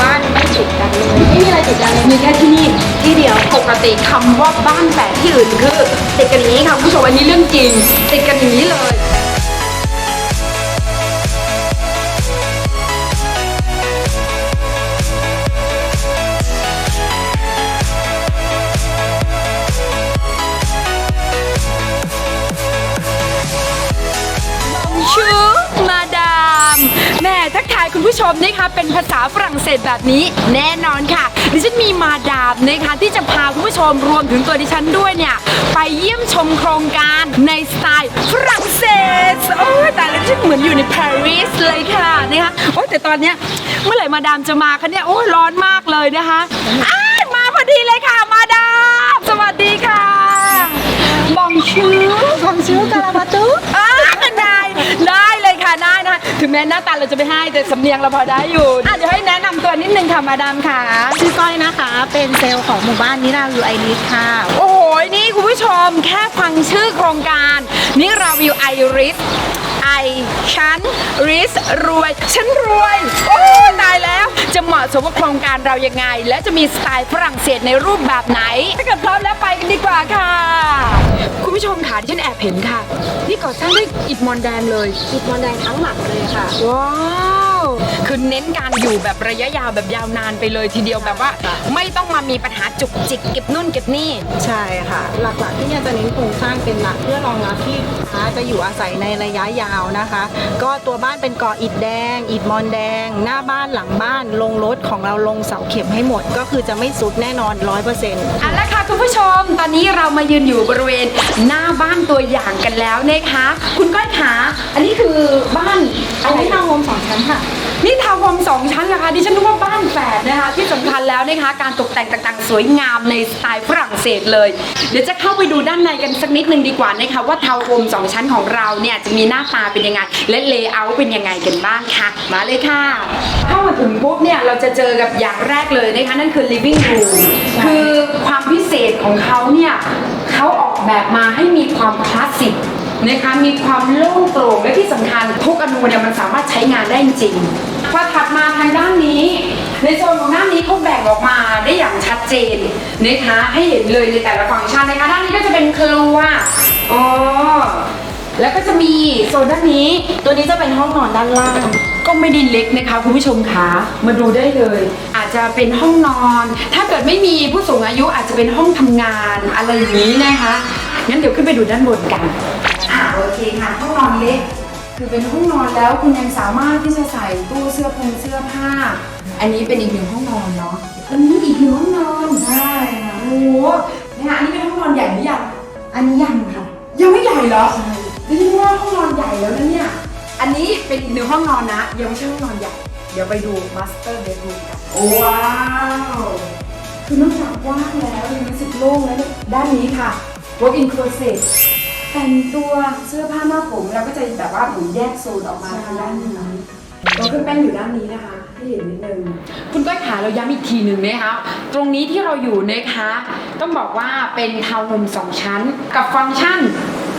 บ้านไม่ติดกันเลย ไม่มีอะไรติดกันเลย มีแค่ที่นี่ที่เดียว ปกติคำว่าบ้านแฝดที่อื่นคือ ติดกันอย่างนี้ค่ะคุณผู้ชมอันนี้เรื่องจริง ติดกันอย่างนี้เลย มนะคะเป็นภาษาฝรั่งเศสแบบนี้แน่นอนค่ะ ดิฉันมีมาดามนะคะที่จะพาคุณผู้ชมรวมถึงตัวดิฉันด้วยเนี่ย ไปเยี่ยมชมโครงการในสไตล์ฝรั่งเศสโอ้แต่ละฉันเหมือนอยู่ในปารีสเลยค่ะนะคะโอ้แต่ตอนเนี้ยเมื่อไหร่มาดามจะมาคะเนี่ยโอ้ร้อนมากเลยนะคะอ้ามาพอดีเลยค่ะมาดาม แม้หน้าตาเราจะไม่ให้แต่สำเนียงเราพอได้อยู่อะเดี๋ยวให้แนะนำตัวนิดนึงค่ะมาดามค่ะ ชื่อก้อยนะคะ เป็นเซลล์ของหมู่บ้านนิราวิวไอริสค่ะ โอ้โห นี่คุณผู้ชมแค่ฟังชื่อโครงการนิราวิวไอริสไอฉันริสรวย ฉันรวย โอ้ตายแล้ว จะเหมาะสมกับโครงการเรายังไง และจะมีสไตล์ฝรั่งเศสในรูปแบบไหน ถ้าเกิดพร้อมแล้วไปกันดีกว่าค่ะ คุณผู้ชมค่ะที่ฉันแอบ เห็นค่ะ นี่ก่อสร้างด้วยอิฐมอนแดงเลย อิฐมอนแดงทั้งหลังเลยค่ะ ว้าว คือเน้นการอยู่แบบระยะยาวแบบยาวนานไปเลยทีเดียวแบบว่าค่ะไม่ต้องมามีปัญหาจุกจิกเก็บนู่นเก็บนี่ใช่ค่ะ หลักๆที่เนี่ยจะเน้นโครงสร้างเป็นหลักเพื่อรองรับที่ลูกค้าจะอยู่อาศัยในระยะยาวนะคะ ก็ตัวบ้านเป็นก่ออิฐแดง อิฐมอนแดง หน้าบ้านหลังบ้านลงรถของเราลงเสาเข็มให้หมด ก็คือจะไม่สุดแน่นอนร้อยเปอร์เซ็นต์เอาละค่ะคุณผู้ชม ตอนนี้เรามายืนอยู่บริเวณหน้าบ้านตัวอย่างกันแล้วนะคะ คุณก้อยขาอันนี้คือบ้านอันนี้ทาว นั้นค่ะ นี่ทาวน์โฮมสองชั้นเหรอคะดิฉันนึกว่าบ้านแฝดนะคะ ที่สำคัญแล้วนะคะ การตกแต่งต่างๆ สวยงามในสไตล์ฝรั่งเศสเลย เดี๋ยวจะเข้าไปดูด้านในกันสักนิดนึงดีกว่านะคะว่าทาวน์โฮมสองชั้นของเราเนี่ยจะมีหน้าตาเป็นยังไง และเลเยอร์เป็นยังไงกันบ้างค่ะ มาเลยค่ะเข้ามาถึงปุ๊บเนี่ยเราจะเจอกับอย่างแรกเลยนะคะนั่นคือ living room คือความพิเศษของเขาเนี่ยเขาออกแบบมาให้มีความคลาสสิก นะคะ มีความโล่งโปร่งและที่สำคัญทุกอนูเนี่ยมันสามารถใช้งานได้จริงพอถัดมาทางด้านนี้ ในโซนของด้านนี้เขาแบ่งออกมาได้อย่างชัดเจนนะคะให้เห็นเลยในแต่ละฟังก์ชันนะคะด้านนี้ก็จะเป็นครัวอ๋อแล้วก็จะมีโซนด้านนี้ ตัวนี้จะเป็นห้องนอนด้านล่าง ก็ไม่ได้เล็กนะคะคุณผู้ชมคะมาดูได้เลย อาจจะเป็นห้องนอน ถ้าเกิดไม่มีผู้สูงอายุอาจจะเป็นห้องทำงานอะไรอย่างนี้นะคะงั้นเดี๋ยวขึ้นไปดูด้านบนกัน โอเคค่ะห้องนอนเล็ก คือเป็นห้องนอนแล้วคุณยังสามารถที่จะใส่ตู้เสื้อผงเสื้อผ้า อันนี้เป็นอีกหนึ่งห้องนอนเนาะอันนี้อีกหนึ่งห้องนอนใช่ค่ะโอ้โหนะคะอันนี้เป็นห้องนอนใหญ่หรือยังอันนี้ยังค่ะยังไม่ใหญ่เหรอดิฉันว่าห้องนอนใหญ่แล้วนะเนี่ยอันนี้เป็นอีกหนึ่งห้องนอนนะยังไม่ใช่ห้องนอนใหญ่เดี๋ยวไปดู master bedroom กันว้าวคือนอกจากกว้างแล้วยังรู้สึกโล่งแล้วเนี่ยด้านนี้ค่ะ walk in closet แต่งตัวเสื้อผ้าหน้าผมเราก็จะแบบว่าหมุนแยกโซนออกมาทางด้านนี้ตัวเครื่องแป้งอยู่ด้านนี้นะคะให้เห็นนิดนึงคุณก้อยขาเราย้ำอีกทีหนึ่งนะคะตรงนี้ที่เราอยู่นะคะ ต้องบอกว่าเป็นทาวน์โฮมสองชั้นกับฟังก์ชัน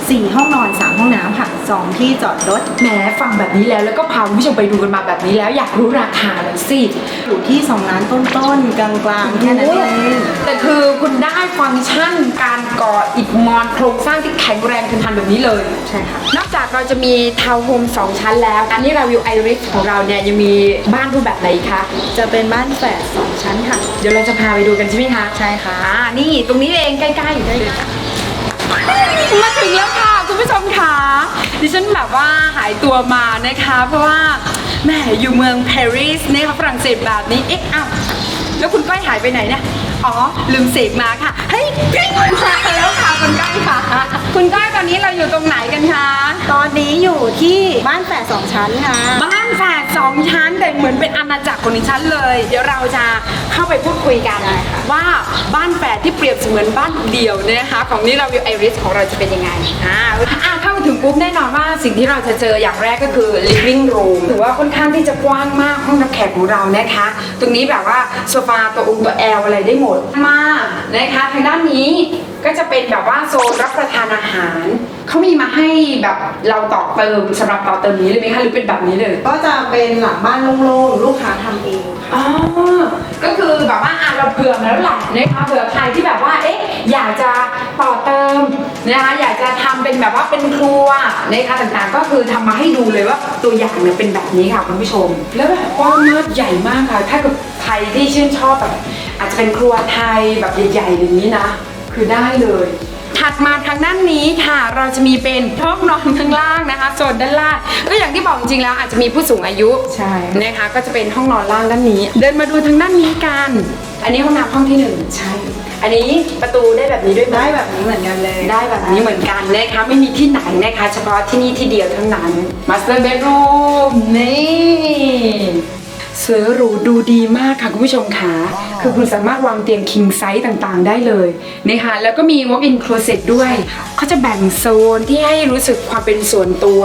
สี่ห้องนอนสามห้องน้ำค่ะสองที่จอดรถ แหมฟังแบบนี้แล้วแล้วก็พาคุณผู้ชมไปดูกันมาแบบนี้แล้วอยากรู้ราคาเลยสิ อยู่ที่ 2 ล้านต้นๆ กลางๆแค่นั้นเองแต่คือคุณได้ฟังก์ชันการก่ออิฐมอนโครงสร้างที่แข็งแรงทนทานแบบนี้เลย ใช่ค่ะ นอกจากเราจะมีทาวน์โฮมสองชั้นแล้วอันนี้เราวิวไอริสของเราเนี่ยยังมีบ้านรูปแบบไหนอีกคะ จะเป็นบ้านแฝดสองชั้นค่ะ เดี๋ยวเราจะพาไปดูกันใช่ไหมคะ ใช่ค่ะอ่านี่ตรงนี้เองใกล้ๆได้เลย ดิฉันแบบว่าหายตัวมานะคะ เพราะว่าแหมอยู่เมืองปารีสนะคะฝรั่งเศสแบบนี้เอ๊ะอ้าวแล้วคุณก้อยหายไปไหนเนี่ยอ๋อลืมเสกมาค่ะเฮ้ยพี่มาแล้วค่ะคุณก้อยค่ะ คุณก้อยตอนนี้เราอยู่ตรงไหน ตอนนี้อยู่ที่บ้านแฝดสองชั้นค่ะ บ้านแฝดสองชั้นแต่เหมือนเป็นอาณาจักรของดิฉันเลย เดี๋ยวเราจะเข้าไปพูดคุยกันได้ค่ะว่าบ้านแฝดที่เปรียบเสมือนบ้านเดี่ยวเนี่ยนะคะของนี่เราวิวไอริสของเราจะเป็นยังไงอ่าอ่าเข้ามาถึงปุ๊บแน่นอนว่าสิ่งที่เราจะเจออย่างแรกก็คือ living room ถือว่าค่อนข้างที่จะกว้างมากห้องรับแขกของเรานะคะ ตรงนี้แบบว่าโซฟาตัวองค์ตัวแอลอะไรได้หมดมานะคะทางด้านนี้ ก็จะเป็นแบบว่าโซนรับประทานอาหาร เขามีมาให้แบบเราต่อเติมสำหรับต่อเติมนี้เลยไหมคะหรือเป็นแบบนี้เลยก็จะเป็นหลังบ้านโล่งๆลูกค้าทำเองค่ะ อ๋อเราเผื่อมาแล้วแหละนะคะเผื่อใครที่แบบว่าเอ๊ะอยากจะต่อเติมนะคะอยากจะทำเป็นแบบว่าเป็นครัวนะคะต่างๆ ก็คือทำมาให้ดูเลยว่าตัวอย่างเนี่ยเป็นแบบนี้ค่ะคุณผู้ชม แล้วแบบกว้างมากใหญ่มากค่ะถ้าเกิดใครที่ชื่นชอบแบบอาจจะเป็นครัวไทยแบบใหญ่ๆอย่างนี้นะ คือได้เลย ถัดมาทางด้านนี้ค่ะ เราจะมีเป็นห้องนอนข้างล่างนะคะโซนด้านล่างก็อย่างที่บอกจริงๆแล้วอาจจะมีผู้สูงอายุใช่นะคะ ก็จะเป็นห้องนอนล่างด้านนี้ เดินมาดูทางด้านนี้กัน อันนี้ห้องน้ำห้องที่หนึ่งใช่ อันนี้ประตูได้แบบนี้ด้วยไหมได้แบบนี้เหมือนกันเลย ได้แบบนี้เหมือนกันนะคะไม่มีที่ไหนนะคะ เฉพาะที่นี่ที่เดียวเท่านั้น Master Bedroom นี่ เสือหรูดูดีมากค่ะคุณผู้ชมค่ะ คือคุณสามารถวางเตียง king size ต่างๆ ได้เลยนะคะแล้วก็มี walk in closet ด้วยเขาจะแบ่งโซนที่ให้รู้สึกความเป็นส่วนตัว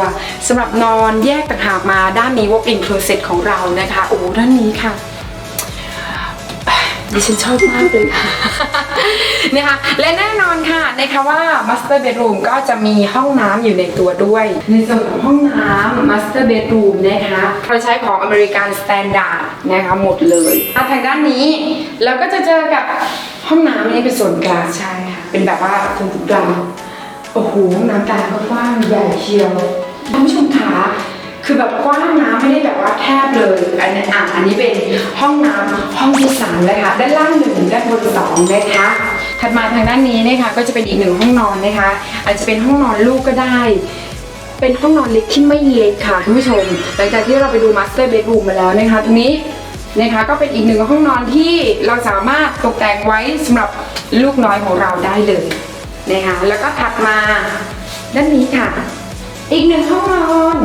สำหรับนอนแยกต่างหากมาด้านนี้ walk in closet ของเรานะคะ โอ้โหด้านนี้ค่ะดิฉันชอบมากเลยค่ะ นะคะและแน่นอนค่ะนะคะว่า Master Bedroom ก็จะมีห้องน้ำอยู่ในตัวด้วย ในส่วนของห้องน้ำ Master Bedroom นะคะเราใช้ของ American Standard นะคะหมดเลยอะทางด้านนี้เราก็จะเจอกับห้องน้ำนี่เป็นส่วนกลางใช่ค่ะเป็นแบบว่าตรงกลางโอ้โหห้องน้ำกลางก็กว้างใหญ่เชียวท่านผู้ชมขา คือแบบกว้างน้ำไม่ได้แบบว่าแคบเลย อันนี้อะอันนี้เป็นห้องน้ำห้องที่สามเลยค่ะ ด้านล่างหนึ่งด้านบนสองนะคะถัดมาทางด้านนี้นะคะก็จะเป็นอีกหนึ่งห้องนอนนะคะ อาจจะเป็นห้องนอนลูกก็ได้ เป็นห้องนอนเล็กที่ไม่เล็กค่ะคุณผู้ชม หลังจากที่เราไปดูมาสเตอร์เบดรูมมาแล้วนะคะ ตรงนี้นะคะก็เป็นอีกหนึ่งห้องนอนที่เราสามารถตกแต่งไว้สำหรับลูกน้อยของเราได้เลยนะคะแล้วก็ถัดมาด้านนี้ค่ะ อีกหนึ่งห้องนอน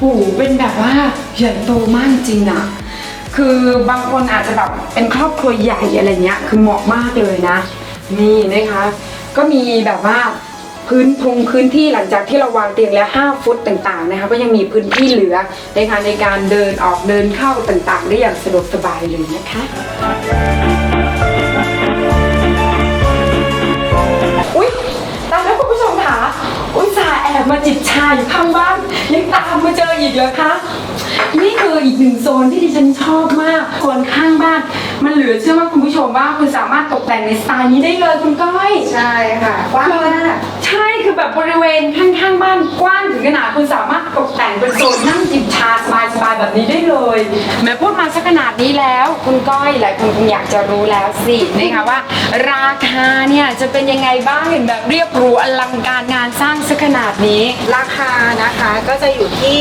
โอ้โหเป็นแบบว่าใหญ่โตมากจริงอะคือบางคนอาจจะแบบเป็นครอบครัวใหญ่อะไรเงี้ย คือเหมาะมากเลยนะ นี่นะคะ ก็มีแบบว่าพื้นพงพื้นที่หลังจากที่เราวางเตียงแล้ว 5 ฟุตต่างๆนะคะ ก็ยังมีพื้นที่เหลือในการในการเดินออกเดินเข้าต่างๆ ได้อย่างสะดวกสบายเลยนะคะ มาจิบชาอยู่ข้างบ้านยังตามมาเจออีกเหรอคะนี่คืออีกหนึ่งโซนที่ดิฉันชอบมากโซนข้างบ้าน มันเหลือเชื่อว่าคุณผู้ชมว่าคุณสามารถตกแต่งในสไตล์นี้ได้เลยคุณก้อยใช่ค่ะกว้างมากใช่คือแบบบริเวณข้างๆบ้านกว้างถึงขนาดคุณสามารถตกแต่งเป็นโซนนั่งจิบชาสบายๆแบบนี้ได้ แล้วคุณก้อยหลายคนคงอยากจะรู้แล้วสินะคะว่า ราคาเนี่ยจะเป็นยังไงบ้างเห็นแบบเรียบหรูอลังการงานสร้างสักขนาดนี้ ราคานะคะก็จะอยู่ที่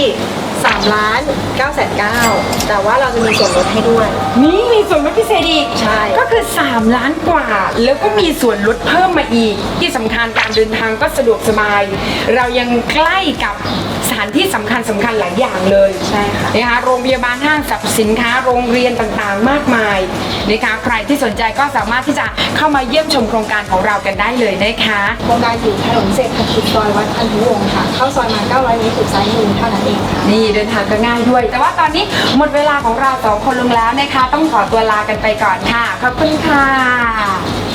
3ล้าน9แสน9แต่ว่าเราจะมีส่วนลดให้ด้วย นี่มีส่วนลดพิเศษอีกใช่ก็คือ 3 ล้านกว่า แล้วก็มีส่วนลดเพิ่มมาอีก ที่สำคัญการเดินทางก็สะดวกสบาย เรายังใกล้กับสถานที่สำคัญสำคัญหลายอย่างเลยใช่ค่ะนะคะโรงพยาบาลห้างสรรพสินค้าโรงเรียนต่างๆ มากมายนะคะใครที่สนใจก็สามารถที่จะเข้ามาเยี่ยมชมโครงการของเรากันได้เลยนะคะโครงการอยู่ถนนเศรษฐกิจซอยวัดพันธุวงศ์ค่ะ เข้าซอยมา 900เมตรสุดซ้ายมือเท่านั้นเองค่ะ นี่เดินทางก็ง่ายด้วย แต่ว่าตอนนี้หมดเวลาของเราสองคนลงแล้วนะคะ ต้องขอตัวลากันไปก่อนค่ะ ขอบคุณค่ะ